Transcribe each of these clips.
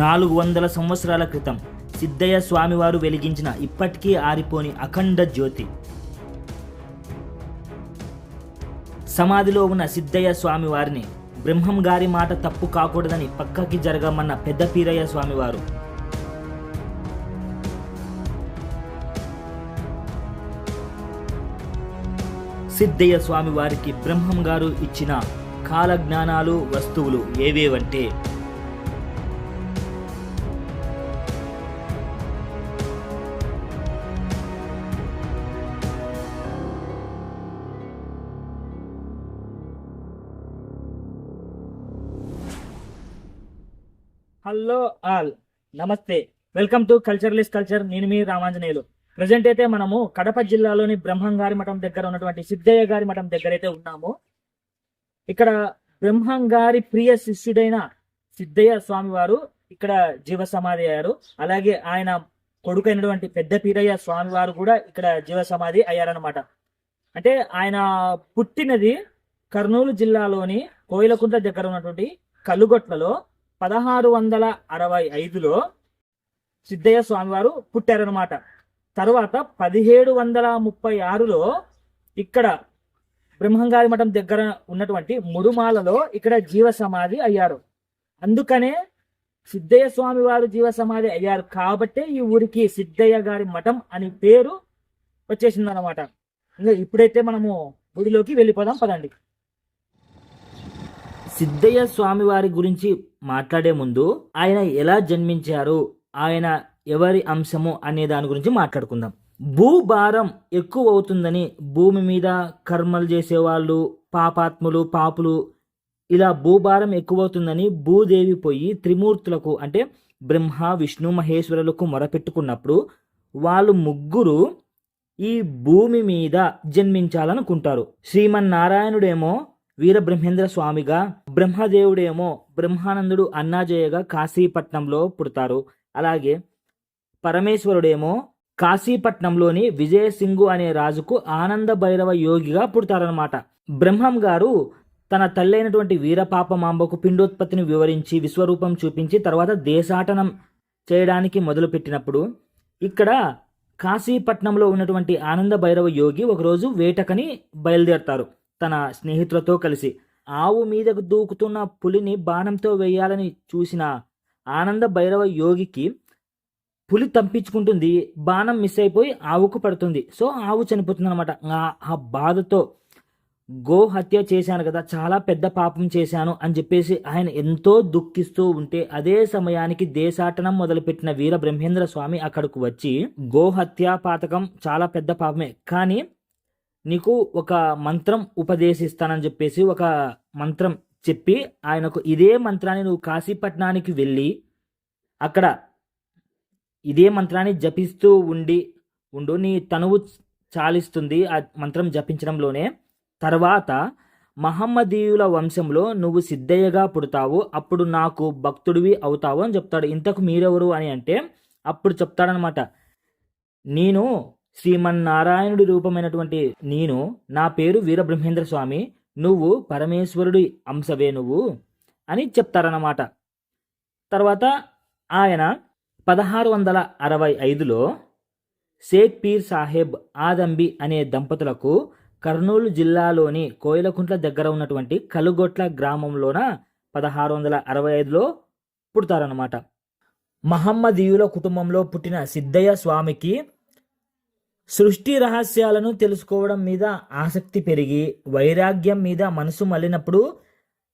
నాలుగు వందల సంవత్సరాల క్రితం సిద్ధయ్య స్వామివారు వెలిగించిన ఇప్పటికీ ఆరిపోని అఖండ జ్యోతి. సమాధిలో ఉన్న సిద్ధయ్య స్వామివారిని బ్రహ్మం గారి మాట తప్పు కాకూడదని పక్కకి జరగమన్న పెద్ద పీరయ్య స్వామివారు. సిద్ధయ్య స్వామివారికి బ్రహ్మం గారు ఇచ్చిన కాలజ్ఞానాలు వస్తువులు ఏవేవంటే హలో ఆల్. నమస్తే. Welcome to cultureless culture. నేను మీ రామాంజనేయులు. ప్రజెంట్ అయితే మనము కడప జిల్లాలోని బ్రహ్మంగారి మఠం దగ్గర ఉన్నటువంటి సిద్ధయ్య గారి మఠం దగ్గర అయితే ఉన్నాము. ఇక్కడ బ్రహ్మంగారి ప్రియ శిష్యుడైన సిద్ధయ్య స్వామి వారు ఇక్కడ జీవ సమాధి అయ్యారు. అలాగే ఆయన కొడుకైనటువంటి పెద్ద పీరయ్య స్వామి వారు కూడా ఇక్కడ జీవ సమాధి అయ్యారనమాట అంటే ఆయన పుట్టినది కర్నూలు జిల్లాలోని కోయిలకుంట దగ్గర ఉన్నటువంటి కలుగొట్లలో పదహారు వందల అరవై ఐదులో సిద్ధయ్య స్వామివారు పుట్టారనమాట తర్వాత పదిహేడు వందల ముప్పై ఆరులో ఇక్కడ బ్రహ్మంగారి మఠం దగ్గర ఉన్నటువంటి ముడుమాలలో ఇక్కడ జీవ సమాధి అయ్యారు. అందుకనే సిద్ధయ్య స్వామి వారు జీవ సమాధి అయ్యారు కాబట్టే ఈ ఊరికి సిద్ధయ్య గారి మఠం అని పేరు వచ్చేసింది అనమాట ఇంకా ఇప్పుడైతే మనము గుడిలోకి వెళ్ళిపోదాం పదండి. సిద్ధయ్య స్వామివారి గురించి మాట్లాడే ముందు ఆయన ఎలా జన్మించారు? ఆయన ఎవరి అంశము అనే దాని గురించి మాట్లాడుకుందాం. భూభారం ఎక్కువ అవుతుందని భూమి మీద కర్మలు చేసేవాళ్ళు పాపాత్ములు పాపులు ఇలా భూభారం ఎక్కువవుతుందని భూదేవి పోయి త్రిమూర్తులకు అంటే బ్రహ్మ విష్ణు మహేశ్వరులకు మొరపెట్టుకున్నప్పుడు వాళ్ళు ముగ్గురు ఈ భూమి మీద జన్మించాలనుకుంటారు. శ్రీమన్నారాయణుడేమో వీరబ్రహ్మేంద్ర స్వామిగా బ్రహ్మదేవుడేమో బ్రహ్మానందుడు అన్నాజయ్యగా కాశీపట్నంలో పుడతారు. అలాగే పరమేశ్వరుడేమో కాశీపట్నంలోని విజయసింగు అనే రాజుకు ఆనంద భైరవ యోగిగా పుడతారనమాట బ్రహ్మం గారు తన తల్లైనటువంటి వీరపాపమాంబకు పిండోత్పత్తిని వివరించి విశ్వరూపం చూపించి తర్వాత దేశాటనం చేయడానికి మొదలుపెట్టినప్పుడు ఇక్కడ కాశీపట్నంలో ఉన్నటువంటి ఆనంద భైరవ యోగి ఒకరోజు వేటకని బయలుదేరతారు. తన స్నేహితులతో కలిసి ఆవు మీదకు దూకుతున్న పులిని బాణంతో వేయాలని చూసిన ఆనంద భైరవ యోగికి పులి తప్పించుకుంటుంది బాణం మిస్ అయిపోయి ఆవుకు పడుతుంది. సో ఆవు చనిపోతుంది అనమాట ఆ బాధతో గో హత్య చేశాను కదా చాలా పెద్ద పాపం చేశాను అని చెప్పేసి ఆయన ఎంతో దుఃఖిస్తూ ఉంటే అదే సమయానికి దేశాటనం మొదలుపెట్టిన వీర బ్రహ్మేంద్ర స్వామి అక్కడకు వచ్చి గోహత్యా పాతకం చాలా పెద్ద పాపమే. కానీ నీకు ఒక మంత్రం ఉపదేశిస్తానని చెప్పేసి ఒక మంత్రం చెప్పి ఆయనకు ఇదే మంత్రాన్ని నువ్వు కాశీపట్నానికి వెళ్ళి అక్కడ ఇదే మంత్రాన్ని జపిస్తూ ఉండి ఉండు. నీ తనువు చాలిస్తుంది ఆ మంత్రం జపించడంలోనే. తర్వాత మహమ్మదీయుల వంశంలో నువ్వు సిద్ధయ్యగా పుడతావు. అప్పుడు నాకు భక్తుడివి అవుతావు అని చెప్తాడు. ఇంతకు మీరెవరు అని అంటే అప్పుడు చెప్తాడనమాట నేను శ్రీమన్నారాయణుడి రూపమైనటువంటి నేను నా పేరు వీరబ్రహ్మేంద్ర స్వామి నువ్వు పరమేశ్వరుడి అంశవే నువ్వు అని చెప్తారన్నమాట. తర్వాత ఆయన పదహారు వందల అరవై ఐదులో షేక్ పీర్ సాహెబ్ ఆదంబి అనే దంపతులకు కర్నూలు జిల్లాలోని కోయిలకుంట్ల దగ్గర ఉన్నటువంటి కలుగొట్ల గ్రామంలోన పదహారు వందల అరవై ఐదులో పుడతారన్నమాట. మహమ్మదీయుల కుటుంబంలో పుట్టిన సిద్ధయ్య స్వామికి సృష్టి రహస్యాలను తెలుసుకోవడం మీద ఆసక్తి పెరిగి వైరాగ్యం మీద మనసు మళ్ళినప్పుడు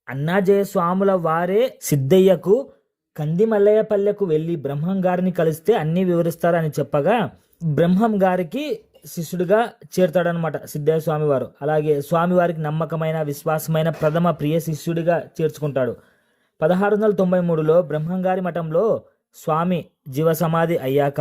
అన్నాజయ స్వాముల వారే సిద్ధయ్యకు కంది మల్లయ్యపల్లెకు వెళ్ళి బ్రహ్మం గారిని కలిస్తే అన్నీ వివరిస్తారని చెప్పగా బ్రహ్మం గారికి శిష్యుడిగా చేరుతాడనమాట సిద్ధయ్య స్వామివారు అలాగే స్వామివారికి నమ్మకమైన విశ్వాసమైన ప్రథమ ప్రియ శిష్యుడిగా చేర్చుకుంటాడు. పదహారు వందల తొంభై మూడులో బ్రహ్మంగారి మఠంలో స్వామి జీవసమాధి అయ్యాక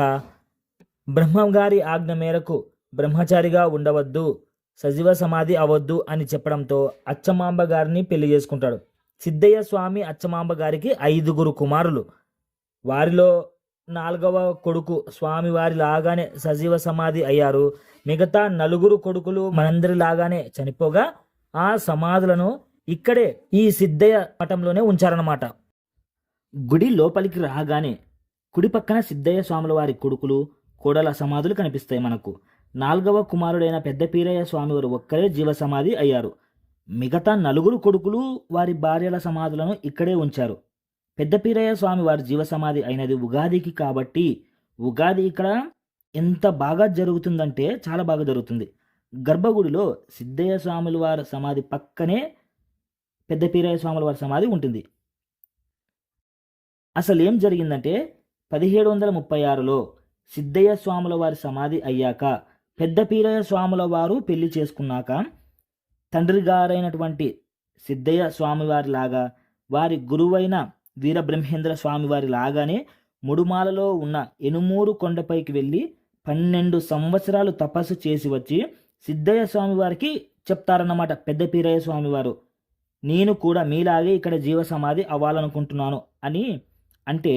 బ్రహ్మంగారి ఆజ్ఞ మేరకు బ్రహ్మచారిగా ఉండవద్దు సజీవ సమాధి అవద్దు అని చెప్పడంతో అచ్చమాంబ గారిని పెళ్ళి చేసుకుంటాడు. సిద్ధయ్య స్వామి అచ్చమాంబ గారికి ఐదుగురు కుమారులు. వారిలో నాలుగవ కొడుకు స్వామివారి లాగానే సజీవ సమాధి అయ్యారు. మిగతా నలుగురు కొడుకులు మనందరి లాగానే చనిపోగా ఆ సమాధులను ఇక్కడే ఈ సిద్ధయ్య మఠంలోనే ఉంచారన్నమాట. గుడి లోపలికి రాగానే కుడి పక్కన సిద్ధయ్య స్వాముల వారి కొడుకులు కోడల సమాధులు కనిపిస్తాయి మనకు. నాలుగవ కుమారుడైన పెద్ద పీరయ్య స్వామివారు ఒక్కరే జీవ సమాధి అయ్యారు. మిగతా నలుగురు కొడుకులు వారి భార్యల సమాధులను ఇక్కడే ఉంచారు. పెద్ద పీరయ్య స్వామి వారి జీవ సమాధి అయినది ఉగాదికి కాబట్టి ఉగాది ఇక్కడ ఎంత బాగా జరుగుతుందంటే చాలా బాగా జరుగుతుంది. గర్భగుడిలో సిద్ధయ్య స్వాముల వారి సమాధి పక్కనే పెద్ద పీరయ్య స్వాముల వారి సమాధి ఉంటుంది. అసలు ఏం జరిగిందంటే పదిహేడు వందల ముప్పై ఆరులో సిద్ధయ్య స్వాముల వారి సమాధి అయ్యాక పెద్ద పీరయ్య స్వాముల వారు పెళ్ళి చేసుకున్నాక తండ్రి గారైనటువంటి సిద్ధయ్య స్వామివారి లాగా వారి గురువైన వీరబ్రహ్మేంద్ర స్వామివారి లాగానే ముడుమాలలో ఉన్న ఎనుమూరు కొండపైకి వెళ్ళి పన్నెండు సంవత్సరాలు తపస్సు చేసి వచ్చి సిద్ధయ్య స్వామివారికి చెప్తారన్నమాట పెద్ద పీరయ్య స్వామివారు నేను కూడా మీలాగే ఇక్కడ జీవ సమాధి అవ్వాలనుకుంటున్నాను అని అంటే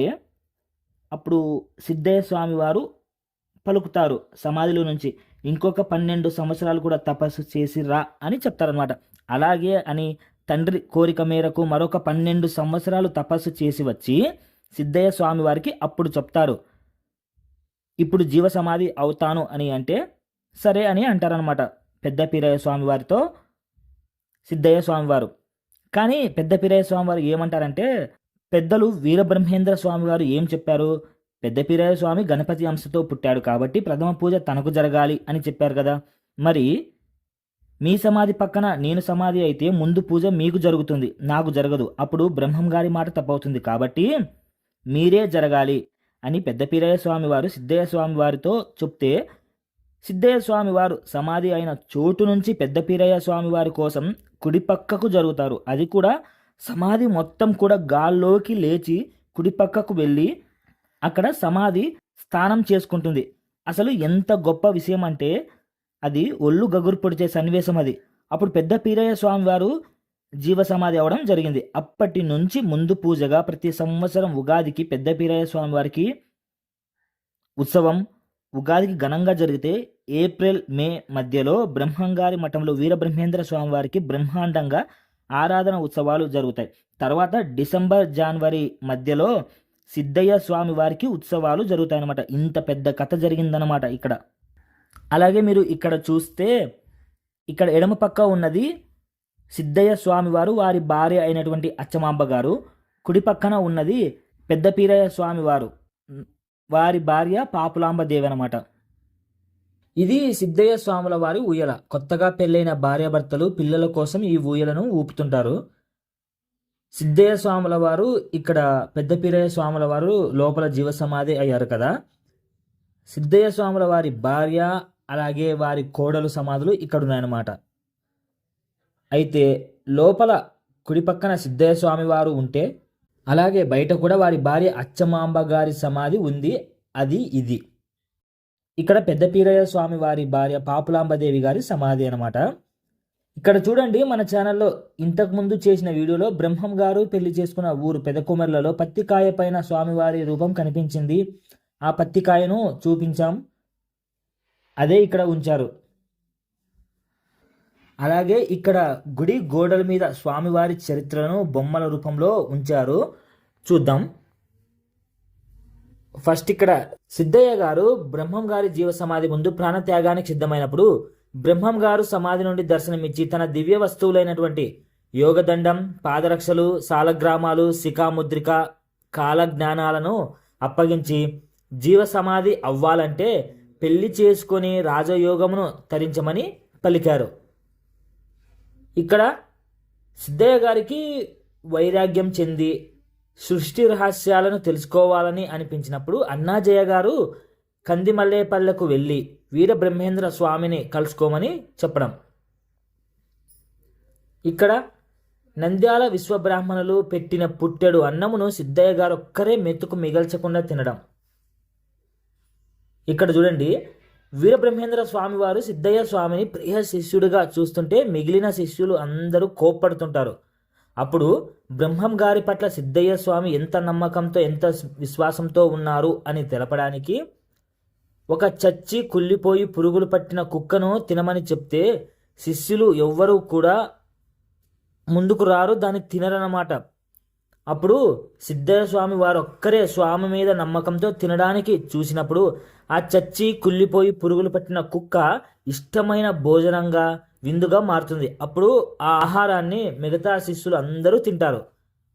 అప్పుడు సిద్ధయ్య స్వామి వారు పలుకుతారు సమాధిలో నుంచి ఇంకొక పన్నెండు సంవత్సరాలు కూడా తపస్సు చేసి రా అని చెప్తారనమాట అలాగే అని తండ్రి కోరిక మేరకు మరొక పన్నెండు సంవత్సరాలు తపస్సు చేసి వచ్చి సిద్ధయ్య స్వామి వారికి అప్పుడు చెప్తారు ఇప్పుడు జీవ సమాధి అవుతాను అని అంటే సరే అని అంటారనమాట పెద్ద పీరయ్య స్వామి వారితో సిద్ధయ్య స్వామివారు కానీ పెద్ద పీరయ్య స్వామివారు ఏమంటారంటే పెద్దలు వీరబ్రహ్మేంద్ర స్వామి వారు ఏం చెప్పారు? పెద్దపీరాయ స్వామి గణపతి అంశతో పుట్టాడు కాబట్టి ప్రథమ పూజ తనకు జరగాలి అని చెప్పారు కదా. మరి మీ సమాధి పక్కన నేను సమాధి అయితే ముందు పూజ మీకు జరుగుతుంది నాకు జరగదు. అప్పుడు బ్రహ్మం గారి మాట తప్పవుతుంది కాబట్టి మీరే జరగాలి అని పెద్దపీరయ్య స్వామివారు స్వామి వారు సిద్ధయ్య స్వామి వారితో చెప్తే సిద్ధయ్య స్వామి వారు సమాధి అయిన చోటు నుంచి పెద్దపీరయ్య స్వామి వారి కోసం కుడిపక్కకు జరుగుతారు. అది కూడా సమాధి మొత్తం కూడా గాల్లోకి లేచి కుడిపక్కకు వెళ్ళి అక్కడ సమాధి స్థానం చేసుకుంటుంది. అసలు ఎంత గొప్ప విషయం అంటే అది ఒళ్ళు గగురు పొడిచే సన్నివేశం అది. అప్పుడు పెద్ద పీరయ్య స్వామి వారు జీవ సమాధి అవడం జరిగింది. అప్పటి నుంచి ముందు పూజగా ప్రతి సంవత్సరం ఉగాదికి పెద్ద పీరయ్య స్వామి వారికి ఉత్సవం ఉగాదికి ఘనంగా జరిగితే ఏప్రిల్ మే మధ్యలో బ్రహ్మంగారి మఠంలో వీరబ్రహ్మేంద్ర స్వామి వారికి బ్రహ్మాండంగా ఆరాధన ఉత్సవాలు జరుగుతాయి. తర్వాత డిసెంబర్ జనవరి మధ్యలో సిద్ధయ్య స్వామి వారికి ఉత్సవాలు జరుగుతాయి అన్నమాట ఇంత పెద్ద కథ జరిగిందనమాట ఇక్కడ. అలాగే మీరు ఇక్కడ చూస్తే ఇక్కడ ఎడమ పక్క ఉన్నది సిద్ధయ్య స్వామివారు వారి భార్య అయినటువంటి అచ్చమాంబ గారు. కుడి పక్కన ఉన్నది పెద్ద పీరయ్య స్వామివారు వారి. భార్య పాపులాంబ దేవి అనమాట ఇది సిద్ధయ్య స్వాముల వారి ఊయల. కొత్తగా పెళ్ళైన భార్యాభర్తలు పిల్లల కోసం ఈ ఊయలను ఊపుతుంటారు. సిద్ధయ్య స్వాముల వారు ఇక్కడ పెద్ద పీరయ్య స్వాముల వారు లోపల జీవ సమాధి అయ్యారు కదా. సిద్ధయ్య స్వాముల వారి భార్య అలాగే వారి కోడలు సమాధులు ఇక్కడ ఉన్నాయన్నమాట అయితే లోపల కుడి పక్కన సిద్ధయ్య స్వామి వారు ఉంటే అలాగే బయట కూడా వారి భార్య అచ్చమాంబ గారి సమాధి ఉంది. అది ఇది. ఇక్కడ పెద్ద పీరయ్య స్వామి వారి భార్య పాపులాంబదేవి గారి సమాధి అనమాట ఇక్కడ చూడండి మన ఛానల్లో ఇంతకుముందు చేసిన వీడియోలో బ్రహ్మం గారు పెళ్ళి చేసుకున్న ఊరు పెదకుమర్లలో పత్తికాయ పైన స్వామివారి రూపం కనిపించింది. ఆ పత్తికాయను చూపించాం. అదే ఇక్కడ ఉంచారు. అలాగే ఇక్కడ గుడి గోడల మీద స్వామివారి చరిత్రను బొమ్మల రూపంలో ఉంచారు. చూద్దాం. ఫస్ట్ ఇక్కడ సిద్ధయ్య గారు బ్రహ్మం గారి జీవ సమాధి ముందు ప్రాణత్యాగానికి సిద్ధమైనప్పుడు బ్రహ్మం గారు సమాధి నుండి దర్శనమిచ్చి తన దివ్య వస్తువులైనటువంటి యోగదండం పాదరక్షలు సాలగ్రామాలు శిఖాముద్రిక కాల జ్ఞానాలను అప్పగించి జీవ సమాధి అవ్వాలంటే పెళ్ళి చేసుకొని రాజయోగమును తరించమని పలికారు. ఇక్కడ సిద్ధయ్య గారికి వైరాగ్యం చెంది సృష్టి రహస్యాలను తెలుసుకోవాలని అనిపించినప్పుడు అన్నాజయ్య గారు కందిమల్లేపల్లెకు వెళ్ళి వీరబ్రహ్మేంద్ర స్వామిని కలుసుకోమని చెప్పడం. ఇక్కడ నంద్యాల విశ్వబ్రాహ్మణులు పెట్టిన పుట్టెడు అన్నమును సిద్ధయ్య గారు ఒక్కరే మెతుకు మిగల్చకుండా తినడం. ఇక్కడ చూడండి వీరబ్రహ్మేంద్ర స్వామి వారు సిద్ధయ్య స్వామిని ప్రియ శిష్యుడిగా చూస్తుంటే మిగిలిన శిష్యులు అందరూ కోప్పడుతుంటారు. అప్పుడు బ్రహ్మం గారి పట్ల సిద్ధయ్య స్వామి ఎంత నమ్మకంతో ఎంత విశ్వాసంతో ఉన్నారు అని తెలపడానికి ఒక చచ్చి కుళ్ళిపోయి పురుగులు పట్టిన కుక్కను తినమని చెప్తే శిష్యులు ఎవ్వరూ కూడా ముందుకు రారు దాన్ని తినరన్నమాట. అప్పుడు సిద్ధయ్య స్వామి వారు ఒక్కరే స్వామి మీద నమ్మకంతో తినడానికి చూసినప్పుడు ఆ చచ్చి కుళ్ళిపోయి పురుగులు పట్టిన కుక్క ఇష్టమైన భోజనంగా విందుగా మారుతుంది. అప్పుడు ఆ ఆహారాన్ని మిగతా శిష్యులు అందరూ తింటారు.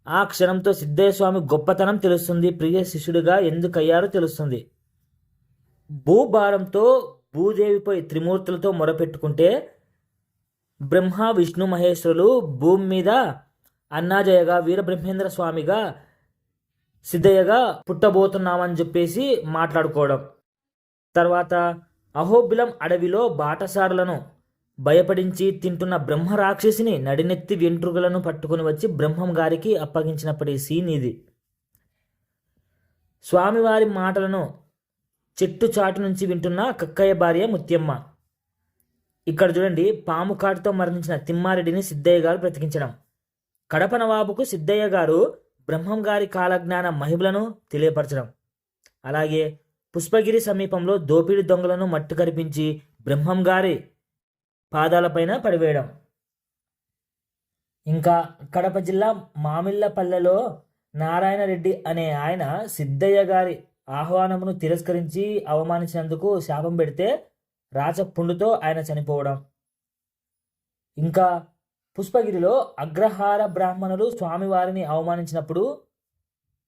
ఆ క్షణంతో సిద్ధయ్య స్వామి గొప్పతనం తెలుస్తుంది. ప్రియ శిష్యుడిగా ఎందుకయ్యారో తెలుస్తుంది. భూభారంతో భూదేవిపై త్రిమూర్తులతో మొరపెట్టుకుంటే బ్రహ్మ విష్ణు మహేశ్వరులు భూమి మీద అన్నాజయగా వీరబ్రహ్మేంద్ర స్వామిగా సిద్ధయ్యగా పుట్టబోతున్నామని చెప్పేసి మాట్లాడుకోవడం. తర్వాత అహోబిలం అడవిలో బాటసారులను భయపడించి తింటున్న బ్రహ్మ రాక్షసిని నడినెత్తి వెంట్రుకలను పట్టుకుని వచ్చి బ్రహ్మం గారికి అప్పగించినప్పటి సీన్ ఇది. స్వామివారి మాటలను చెట్టు చాటు నుంచి వింటున్న కక్కయ్య భార్య ముత్యమ్మ. ఇక్కడ చూడండి పాము కాటుతో మరణించిన తిమ్మారెడ్డిని సిద్ధయ్య గారు బ్రతికించడం. కడప నవాబుకు సిద్ధయ్య గారు బ్రహ్మం గారి కాలజ్ఞాన మహిమలను తెలియపరచడం. అలాగే పుష్పగిరి సమీపంలో దోపిడి దొంగలను మట్టు కరిపించి బ్రహ్మం గారి పాదాలపైన పడివేయడం. ఇంకా కడప జిల్లా మామిళ్ళపల్లెలో నారాయణ రెడ్డి అనే ఆయన సిద్ధయ్య గారి ఆహ్వానమును తిరస్కరించి అవమానించినందుకు శాపం పెడితే రాచపుండుతో ఆయన చనిపోవడం. ఇంకా పుష్పగిరిలో అగ్రహార బ్రాహ్మణులు స్వామివారిని అవమానించినప్పుడు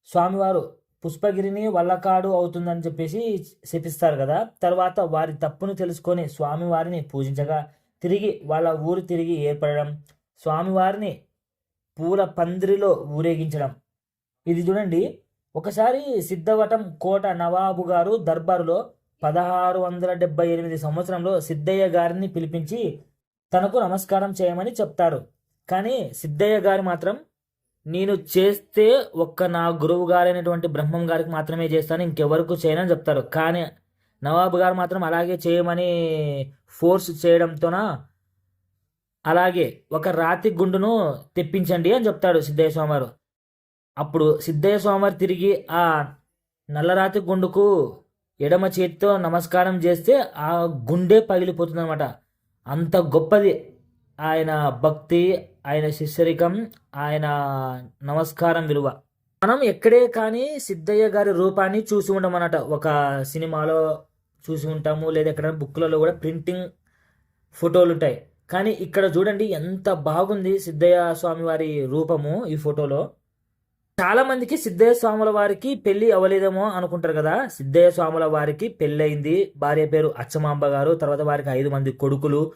స్వామివారు పుష్పగిరిని వల్లకాడు అవుతుందని చెప్పేసి శపిస్తారు కదా. తర్వాత వారి తప్పును తెలుసుకొని స్వామివారిని పూజించగా తిరిగి వాళ్ళ ఊరు తిరిగి ఏర్పడడం స్వామివారిని పూల పందిరిలో ఊరేగించడం. ఇది చూడండి. ఒకసారి సిద్ధవటం కోట నవాబు గారు దర్బారులో పదహారు వందల డెబ్బై ఎనిమిది సంవత్సరంలో సిద్ధయ్య గారిని పిలిపించి తనకు నమస్కారం చేయమని చెప్తారు. కానీ సిద్ధయ్య గారు మాత్రం నేను చేస్తే ఒక్క నా గురువు గారైనటువంటి బ్రహ్మం గారికి మాత్రమే చేస్తాను ఇంకెవరకు చేయనని చెప్తారు. కానీ నవాబు గారు మాత్రం అలాగే చేయమని ఫోర్స్ చేయడంతోన? అలాగే ఒక రాతి గుండును తెప్పించండి అని చెప్తాడు సిద్ధయ్య స్వామివారు అప్పుడు సిద్ధయ్య స్వామివారు తిరిగి ఆ నల్లరాతి గుండుకు ఎడమ చేతితో నమస్కారం చేస్తే ఆ గుండె పగిలిపోతుంది అనమాట అంత గొప్పది. ఆయన భక్తి ఆయన శిష్యరికం ఆయన నమస్కారం విలువ. మనం ఎక్కడే కానీ సిద్ధయ్య గారి రూపాన్ని చూసి ఉండమన్నట ఒక సినిమాలో చూసి ఉంటాము లేదా ఎక్కడైనా బుక్లలో కూడా ప్రింటింగ్ ఫోటోలు ఉంటాయి కానీ ఇక్కడ చూడండి ఎంత బాగుంది సిద్ధయ్య స్వామి వారి రూపము ఈ ఫోటోలో. చాలా మందికి సిద్ధయ్య స్వాముల వారికి పెళ్ళి అవ్వలేదేమో అనుకుంటారు కదా. సిద్ధయ్య స్వాముల వారికి పెళ్ళయింది. భార్య పేరు అచ్చమాంబ గారు. తర్వాత వారికి ఐదు మంది కొడుకులు.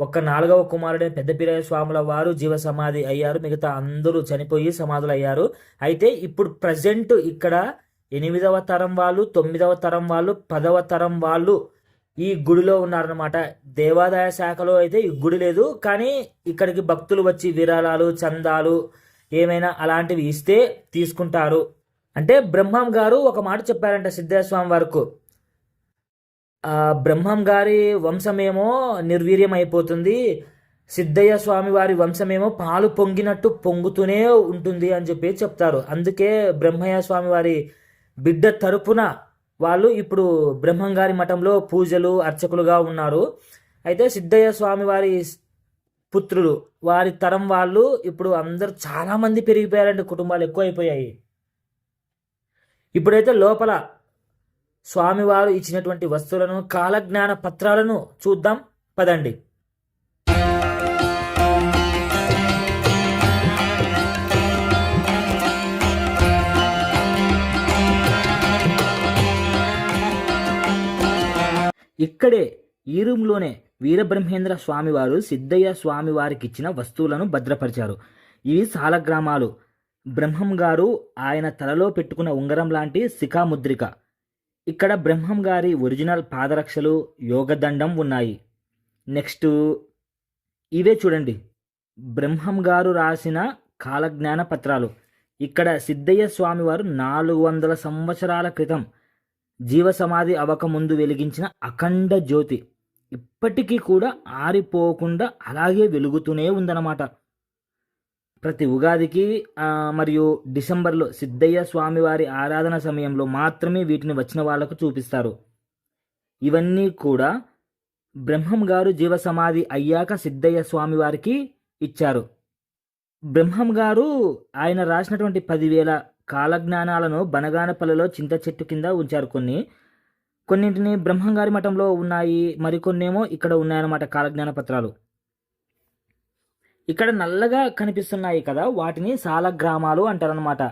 ఒక్క నాలుగవ కుమారుడైన పెద్దపీరయ్య స్వాముల వారు జీవ సమాధి అయ్యారు. మిగతా అందరూ చనిపోయి సమాధులు అయ్యారు అయితే ఇప్పుడు ప్రజెంట్ ఇక్కడ ఎనిమిదవ తరం వాళ్ళు తొమ్మిదవ తరం వాళ్ళు పదవ తరం వాళ్ళు ఈ గుడిలో ఉన్నారనమాట దేవాదాయ శాఖలో అయితే ఈ గుడి లేదు. కానీ ఇక్కడికి భక్తులు వచ్చి విరాళాలు చందాలు ఏమైనా అలాంటివి ఇస్తే తీసుకుంటారు. అంటే బ్రహ్మం గారు ఒక మాట చెప్పారంట సిద్ధయ్య స్వామి వరకు బ్రహ్మం గారి వంశమేమో నిర్వీర్యం అయిపోతుంది సిద్ధయ్య స్వామి వారి వంశమేమో పాలు పొంగినట్టు పొంగుతూనే ఉంటుంది అని చెప్పి చెప్తారు. అందుకే బ్రహ్మయ్య స్వామి వారి బిడ్డ తరపున వాళ్ళు ఇప్పుడు బ్రహ్మంగారి మఠంలో పూజలు అర్చకులుగా ఉన్నారు. అయితే సిద్ధయ్య స్వామి వారి పుత్రులు వారి తరం వాళ్ళు ఇప్పుడు అందరు చాలామంది పెరిగిపోయారండి కుటుంబాలు ఎక్కువైపోయాయి. ఇప్పుడైతే లోపల స్వామివారు ఇచ్చినటువంటి వస్తువులను కాలజ్ఞాన పత్రాలను చూద్దాం పదండి. ఇక్కడే ఈ రూమ్లోనే వీరబ్రహ్మేంద్ర స్వామివారు సిద్ధయ్య స్వామివారికి ఇచ్చిన వస్తువులను భద్రపరిచారు. ఇవి సాలగ్రామాలు. బ్రహ్మం గారు ఆయన తలలో పెట్టుకున్న ఉంగరం లాంటి శిఖాముద్రిక. ఇక్కడ బ్రహ్మం గారి ఒరిజినల్ పాదరక్షలు యోగదండం ఉన్నాయి. నెక్స్ట్ ఇవే చూడండి. బ్రహ్మం గారు రాసిన కాలజ్ఞాన పత్రాలు ఇక్కడ సిద్ధయ్య స్వామివారు నాలుగు వందల సంవత్సరాల క్రితం జీవసమాధి అవకముందు వెలిగించిన అఖండ జ్యోతి ఇప్పటికీ కూడా ఆరిపోకుండా అలాగే వెలుగుతూనే ఉందన్నమాట. ప్రతి ఉగాదికి మరియు డిసెంబర్లో సిద్ధయ్య స్వామివారి ఆరాధన సమయంలో మాత్రమే వీటిని వచ్చిన వాళ్ళకు చూపిస్తారు. ఇవన్నీ కూడా బ్రహ్మం గారు జీవసమాధి అయ్యాక సిద్ధయ్య స్వామివారికి ఇచ్చారు. బ్రహ్మం గారు ఆయన రాసినటువంటి పదివేల కాలజ్ఞానాలను బనగానపల్లిలో చింత చెట్టు కింద ఉంచారు కొన్ని. కొన్నింటిని బ్రహ్మంగారి మఠంలో ఉన్నాయి మరికొన్నేమో ఇక్కడ ఉన్నాయన్నమాట కాలజ్ఞాన పత్రాలు. ఇక్కడ నల్లగా కనిపిస్తున్నాయి కదా వాటిని సాలగ్రామాలు అంటారనమాట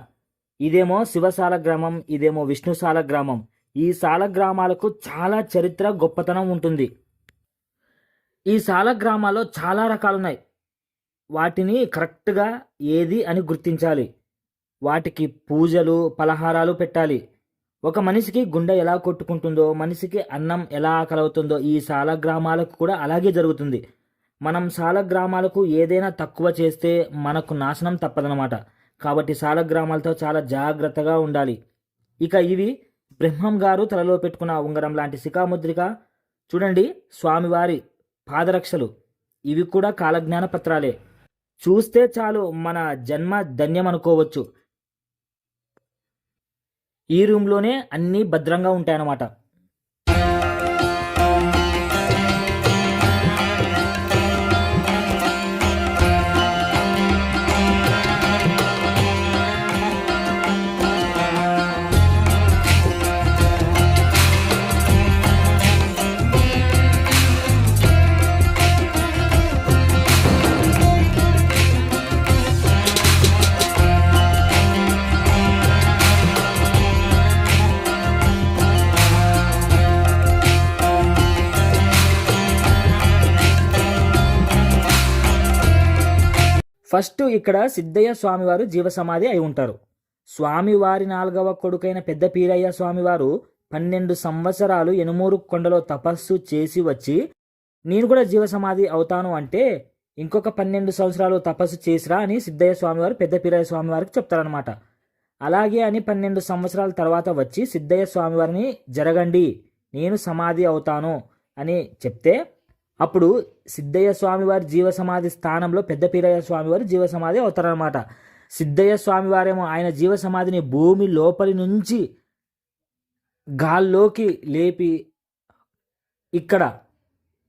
ఇదేమో శివసాల గ్రామం ఇదేమో విష్ణుసాల గ్రామం ఈ సాల గ్రామాలకు చాలా చరిత్ర గొప్పతనం ఉంటుంది. ఈ సాల గ్రామాల్లో చాలా రకాలు ఉన్నాయి వాటిని కరెక్ట్గా ఏది అని గుర్తించాలి. వాటికి పూజలు పలహారాలు పెట్టాలి. ఒక మనిషికి గుండె ఎలా కొట్టుకుంటుందో మనిషికి అన్నం ఎలా ఆకలవుతుందో ఈ సాల గ్రామాలకు కూడా అలాగే జరుగుతుంది. మనం సాల గ్రామాలకు ఏదైనా తక్కువ చేస్తే మనకు నాశనం తప్పదనమాట కాబట్టి సాల గ్రామాలతో చాలా జాగ్రత్తగా ఉండాలి. ఇక ఇవి బ్రహ్మం గారు తలలో పెట్టుకున్న ఉంగరం లాంటి శిఖాముద్రిక. చూడండి స్వామివారి పాదరక్షలు. ఇవి కూడా కాలజ్ఞాన పత్రాలే చూస్తే చాలు మన జన్మ ధన్యం అనుకోవచ్చు ఈ రూమ్లోనే అన్నీ భద్రంగా ఉంటాయన్నమాట. ఫస్ట్ ఇక్కడ సిద్ధయ్య స్వామివారు జీవసమాధి అయి ఉంటారు. స్వామివారి నాలుగవ కొడుకైన పెద్ద పీరయ్య స్వామివారు పన్నెండు సంవత్సరాలు ఎనుమూరు కొండలో తపస్సు చేసి వచ్చి నేను కూడా జీవసమాధి అవుతాను అంటే ఇంకొక పన్నెండు సంవత్సరాలు తపస్సు చేసిరా అని సిద్ధయ్య స్వామివారు పెద్ద పీరయ్య స్వామివారికి చెప్తారనమాట అలాగే అని పన్నెండు సంవత్సరాల తర్వాత వచ్చి సిద్ధయ్య స్వామివారిని జరగండి నేను సమాధి అవుతాను అని చెప్తే అప్పుడు సిద్ధయ్య స్వామివారి జీవ సమాధి స్థానంలో పెద్ద పీరయ్య జీవ సమాధి అవుతారనమాట సిద్ధయ్య స్వామివారేమో ఆయన జీవ సమాధిని భూమి లోపలి నుంచి గాల్లోకి లేపి ఇక్కడ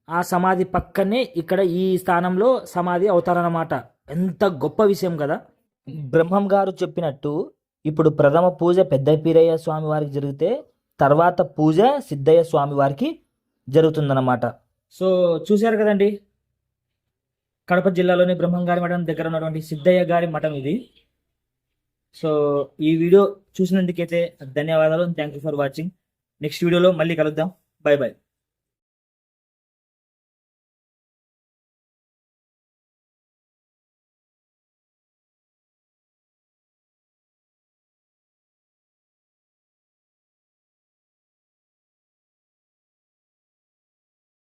ఆ సమాధి పక్కనే ఇక్కడ ఈ స్థానంలో సమాధి అవుతారన్నమాట. ఎంత గొప్ప విషయం కదా. బ్రహ్మం గారు చెప్పినట్టు ఇప్పుడు ప్రథమ పూజ పెద్ద పీరయ్య స్వామివారికి జరిగితే తర్వాత పూజ సిద్ధయ్య స్వామివారికి జరుగుతుందన్నమాట. సో చూశారు కదండి? కడప జిల్లాలోని బ్రహ్మంగారి మఠం దగ్గర ఉన్నటువంటి సిద్ధయ్య గారి మఠం ఇది. సో ఈ వీడియో చూసినందుకైతే ధన్యవాదాలు. Thank you for watching next వీడియోలో మళ్ళీ కలుద్దాం. Bye bye